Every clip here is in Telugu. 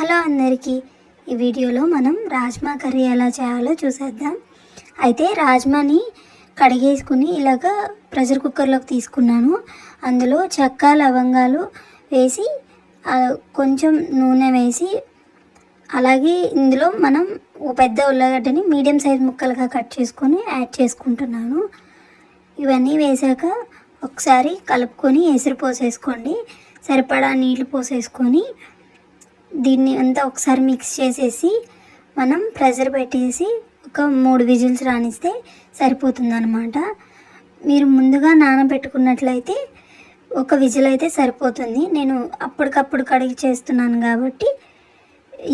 హలో అందరికీ. ఈ వీడియోలో మనం రాజ్మా కర్రీ ఎలా చేయాలో చూసేద్దాం. అయితే రాజ్మాని కడిగేసుకుని ఇలాగ ప్రెషర్ కుక్కర్లోకి తీసుకున్నాను. అందులో చెక్క లవంగాలు వేసి కొంచెం నూనె వేసి అలాగే ఇందులో మనం పెద్ద ఉల్లగడ్డని మీడియం సైజ్ ముక్కలుగా కట్ చేసుకొని యాడ్ చేసుకుంటున్నాను. ఇవన్నీ వేసాక ఒకసారి కలుపుకొని ఎసురు పోసేసుకోండి. సరిపడా నీళ్ళు పోసేసుకొని దీన్ని అంతా ఒకసారి మిక్స్ చేసేసి మనం ప్రెషర్ పెట్టేసి ఒక మూడు విజిల్స్ రానిస్తే సరిపోతుందన్నమాట. మీరు ముందుగా నానబెట్టుకున్నట్లయితే ఒక విజిల్ అయితే సరిపోతుంది. నేను అప్పటికప్పుడు కడిగి చేస్తున్నాను కాబట్టి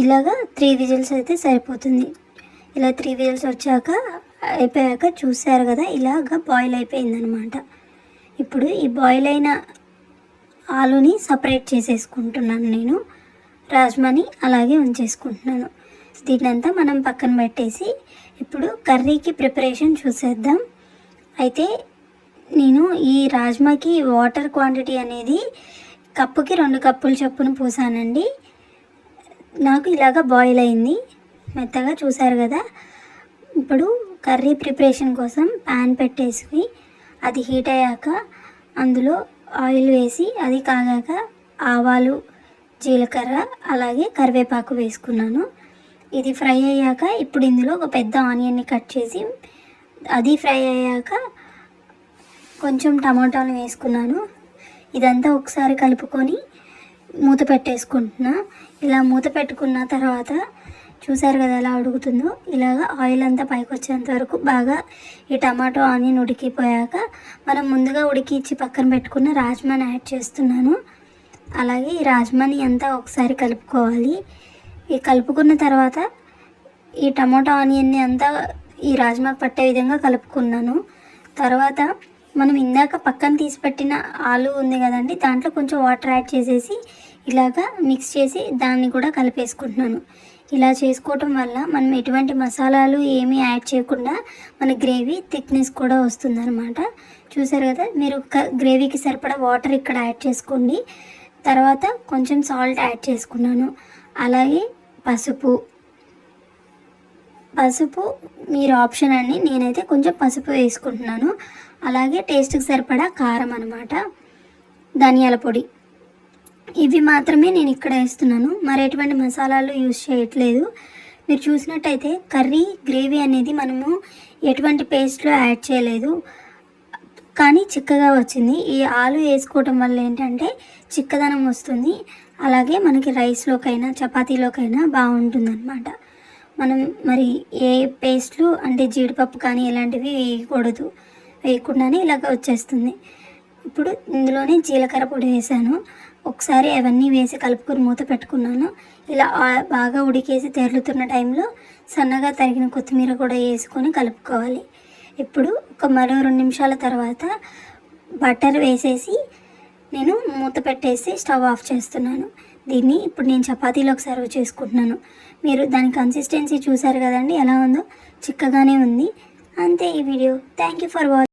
ఇలాగా త్రీ విజిల్స్ అయితే సరిపోతుంది. ఇలా త్రీ విజిల్స్ వచ్చాక అయిపోయాక చూసారు కదా ఇలాగ బాయిల్ అయిపోయిందనమాట ఇప్పుడు ఈ బాయిల్ అయిన ఆలుని సపరేట్ చేసేసుకుంటున్నాను నేను. రాజ్మాని అలాగే ఉంచేసుకుంటున్నాను. దీన్నంతా మనం పక్కన పెట్టేసి ఇప్పుడు కర్రీకి ప్రిపరేషన్ చూసేద్దాం. అయితే నేను ఈ రాజ్మాకి వాటర్ క్వాంటిటీ అనేది కప్పుకి రెండు కప్పుల చొప్పున పోసానండి. నాకు ఇలాగ బాయిల్ అయింది. మెత్తగా చూసారు కదా? ఇప్పుడు కర్రీ ప్రిపరేషన్ కోసం ప్యాన్ పెట్టేసి అది హీట్ అయ్యాక అందులో ఆయిల్ వేసి అది కాగాక ఆవాలు జీలకర్ర అలాగే కరివేపాకు వేసుకున్నాను. ఇది ఫ్రై అయ్యాక ఇప్పుడు ఇందులో ఒక పెద్ద ఆనియన్ని కట్ చేసి అది ఫ్రై అయ్యాక కొంచెం టమాటాలు వేసుకున్నాను. ఇదంతా ఒకసారి కలుపుకొని మూత పెట్టేసుకుంటున్నా. ఇలా మూత పెట్టుకున్న తర్వాత చూసారు కదా ఎలా ఉడుకుతుందో? ఇలాగ ఆయిల్ అంతా పైకి వచ్చేంత వరకు బాగా ఈ టమాటో ఆనియన్ ఉడికిపోయాక మనం ముందుగా ఉడికిచ్చి పక్కన పెట్టుకున్న రాజ్మాని యాడ్ చేస్తున్నాను. అలాగే ఈ రాజ్మాని అంతా ఒకసారి కలుపుకోవాలి. ఈ కలుపుకున్న తర్వాత ఈ టమోటా ఆనియన్ని అంతా ఈ రాజ్మా పట్టే విధంగా కలుపుకున్నాను. తర్వాత మనం ఇందాక పక్కన తీసి పెట్టిన ఆలు ఉంది కదండి దాంట్లో కొంచెం వాటర్ యాడ్ చేసేసి ఇలాగా మిక్స్ చేసి దాన్ని కూడా కలిపేసుకుంటున్నాను. ఇలా చేసుకోవటం వల్ల మనం ఎటువంటి మసాలాలు ఏమీ యాడ్ చేయకుండా మన గ్రేవీ థిక్నెస్ కూడా వస్తుందన్నమాట. చూసారు కదా మీరు క- గ్రేవీకి సరిపడా వాటర్ ఇక్కడ యాడ్ చేసుకోండి. తర్వాత కొంచెం సాల్ట్ యాడ్ చేసుకున్నాను. అలాగే పసుపు. పసుపు మీరు ఆప్షన్ అండి. నేనైతే కొంచెం పసుపు వేసుకుంటున్నాను. అలాగే టేస్ట్కి సరిపడా కారం అనమాట ధనియాల పొడి. ఇవి మాత్రమే నేను ఇక్కడ వేస్తున్నాను. మరి ఎటువంటి మసాలాలు యూజ్ చేయట్లేదు. మీరు చూసినట్టయితే కర్రీ గ్రేవీ అనేది మనము ఎటువంటి పేస్ట్లో యాడ్ చేయలేదు. కానీ చిక్కగా వచ్చింది. ఈ ఆలు వేసుకోవటం వల్ల ఏంటంటే చిక్కదనం వస్తుంది. అలాగే మనకి రైస్లోకైనా చపాతీలోకైనా బాగుంటుంది అనమాట మనం మరి ఏ పేస్ట్లు అంటే జీడిపప్పు కానీ ఇలాంటివి వేయకూడదు. వేయకుండానే ఇలాగ వచ్చేస్తుంది. ఇప్పుడు ఇందులోనే జీలకర్ర పొడి వేసాను. ఒకసారి అవన్నీ వేసి కలుపుకొని మూత పెట్టుకున్నాను. ఇలా బాగా ఉడికేసి తెరులుతున్న టైంలో సన్నగా తరిగిన కొత్తిమీర కూడా వేసుకొని కలుపుకోవాలి. ఇప్పుడు ఒక మరో రెండు నిమిషాల తర్వాత బటర్ వేసేసి నేను మూత పెట్టేసి స్టవ్ ఆఫ్ చేస్తున్నాను. దీన్ని ఇప్పుడు నేను చపాతీలోకి సర్వ్ చేసుకుంటున్నాను. మీరు దాని కన్సిస్టెన్సీ చూసారు కదండి ఎలా ఉందో చిక్కగానే ఉంది. అంతే ఈ video thank you for watching